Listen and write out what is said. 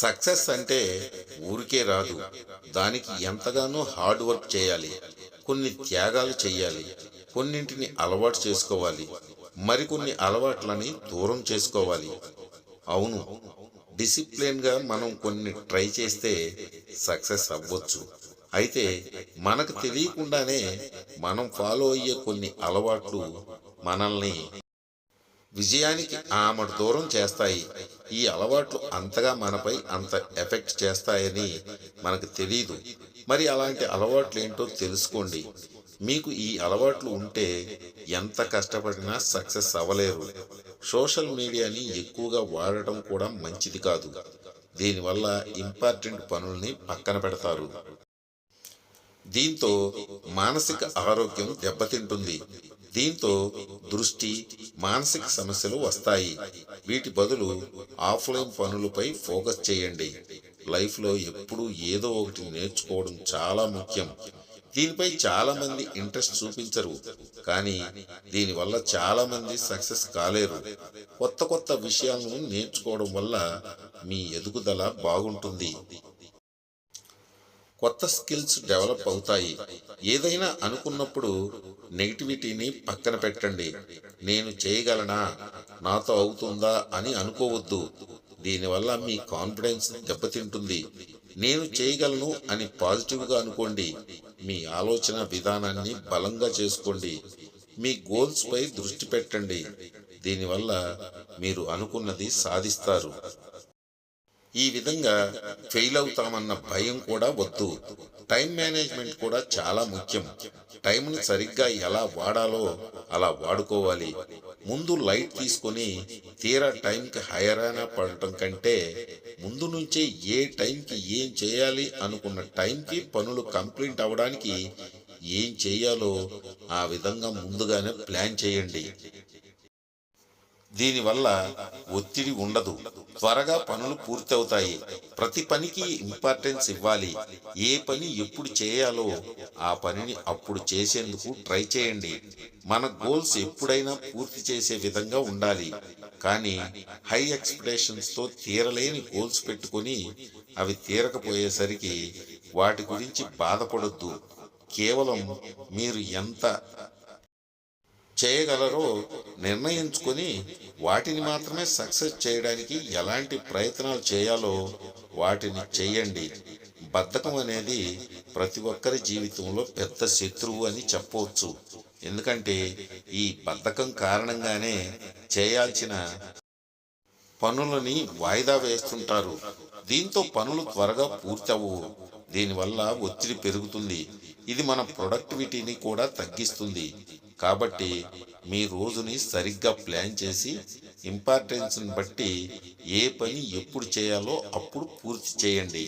Success అంటే ఊరికే రాదు. దానికి ఎంతగానో హార్డ్ వర్క్ చేయాలి. కొన్ని త్యాగాలు చేయాలి కొన్నింటిని అలవాటు చేసుకోవాలి. మరికొన్ని అలవాట్లని దూరం చేసుకోవాలి. అవును డిసిప్లిన్గా మనం కొన్ని ట్రై చేస్తే సక్సెస్ అవ్వచ్చు. అయితే మనకు తెలియకుండానే మనం ఫాలో అయ్యే కొన్ని అలవాట్లు మనల్ని విజయానికి ఆమడు దూరం చేస్తాయి. ఈ అలవాట్లు అంతగా మనపై అంత ఎఫెక్ట్ చేస్తాయని మనకు తెలియదు మరి అలాంటి అలవాట్లు ఏంటో తెలుసుకోండి. మీకు ఈ అలవాట్లు ఉంటే ఎంత కష్టపడినా సక్సెస్ అవ్వలేరు. సోషల్ మీడియాని ఎక్కువగా వాడటం కూడా మంచిది కాదు. దీనివల్ల ఇంపార్టెంట్ పనుల్ని పక్కన పెడతారు. దీంతో మానసిక ఆరోగ్యం దెబ్బతింటుంది. దీంతో దృష్టి మానసిక సమస్యలు వస్తాయి. వీటి బదులు ఆఫ్లైన్ పనులపై ఫోకస్ చేయండి. లైఫ్లో ఎప్పుడూ ఏదో ఒకటి నేర్చుకోవడం చాలా ముఖ్యం. దీనిపై చాలా మంది ఇంట్రెస్ట్ చూపించరు. కానీ దీనివల్ల చాలా మంది సక్సెస్ కాలేరు. కొత్త కొత్త విషయాలను నేర్చుకోవడం వల్ల మీ ఎదుగుదల బాగుంటుంది. కొత్త స్కిల్స్ డెవలప్ అవుతాయి. ఏదైనా అనుకున్నప్పుడు నెగిటివిటీని పక్కన పెట్టండి. నేను చేయగలనా? నాతో అవుతుందా అని అనుకోవద్దు. దీనివల్ల మీ కాన్ఫిడెన్స్ దెబ్బతింటుంది. నేను చేయగలను అని పాజిటివ్గా అనుకోండి. మీ ఆలోచన విధానాన్ని బలంగా చేసుకోండి. మీ గోల్స్పై దృష్టి పెట్టండి. దీనివల్ల మీరు అనుకున్నది సాధిస్తారు. ఈ విధంగా ఫెయిల్ అవుతామన్న భయం కూడా వద్దు. టైం మేనేజ్మెంట్ కూడా చాలా ముఖ్యం. టైంని సరిగ్గా ఎలా వాడాలో అలా వాడుకోవాలి. ముందు లైట్ తీసుకొని తీరా టైంకి హైరాణ పడటం కంటే ముందు నుంచే ఏ టైంకి ఏం చేయాలి అనుకున్న టైంకి పనులు కంప్లీట్ అవ్వడానికి ఏం చేయాలో ఆ విధంగా ముందుగానే ప్లాన్ చేయండి. దీనివల్ల ఒత్తిడి ఉండదు. త్వరగా పనులు పూర్తవుతాయి. ప్రతి పనికి ఇంపార్టెన్స్ ఇవ్వాలి. ఏ పని ఎప్పుడు చేయాలో ఆ పనిని అప్పుడు చేసేందుకు ట్రై చేయండి. మన గోల్స్ ఎప్పుడైనా పూర్తి చేసే విధంగా ఉండాలి. కానీ హై ఎక్స్పెక్టేషన్స్తో తీరలేని గోల్స్ పెట్టుకొని అవి తీరకపోయేసరికి వాటి గురించి బాధపడొద్దు. కేవలం మీరు ఎంత చేయగలరో నిర్ణయించుకొని వాటిని మాత్రమే సక్సెస్ చేయడానికి ఎలాంటి ప్రయత్నాలు చేయాలో వాటిని చేయండి. బద్ధకం అనేది ప్రతి ఒక్కరి జీవితంలో పెద్ద శత్రువు అని చెప్పవచ్చు. ఎందుకంటే ఈ బద్ధకం కారణంగానే చేయాల్సిన పనులని వాయిదా వేస్తుంటారు. దీంతో పనులు త్వరగా పూర్తవు దీనివల్ల ఒత్తిడి పెరుగుతుంది. ఇది మన ప్రొడక్టివిటీని కూడా తగ్గిస్తుంది. కాబట్టి మీ రోజుని సరిగ్గా ప్లాన్ చేసి ఇంపార్టెన్స్ని బట్టి ఏ పని ఎప్పుడు చేయాలో అప్పుడు పూర్తి చేయండి.